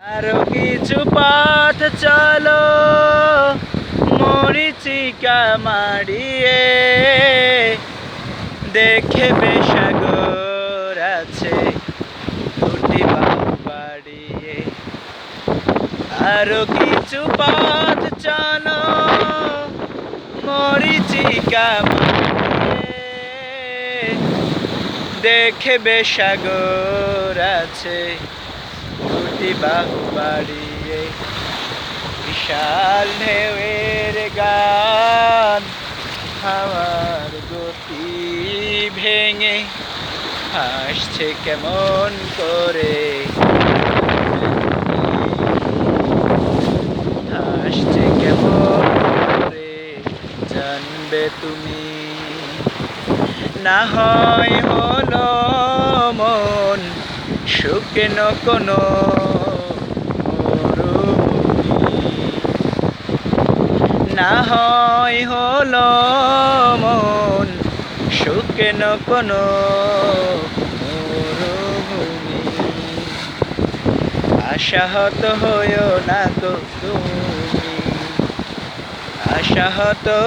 আরও কিছু পথ চলো মরিচিকা মারিয়ে দেখে বেসাগর আছে, দুটি বাড়িয়ে। আরও কিছু পথ চলো মরিচিকা মারিয়ে দেখে বেসাগর আছে দুটি বাহু বাড়িয়ে বিশাল ঢেউয়ের গান। হাওয়ার গতি ভেঙে হাসছে কেমন করে? হাসছে কেমন করে? জানবে তুমি? না হয় হলো শুকনো কোনো। না হয় হলো মন শুকনো কোনো আশাহত হইও না তো তুমি আশাহত তো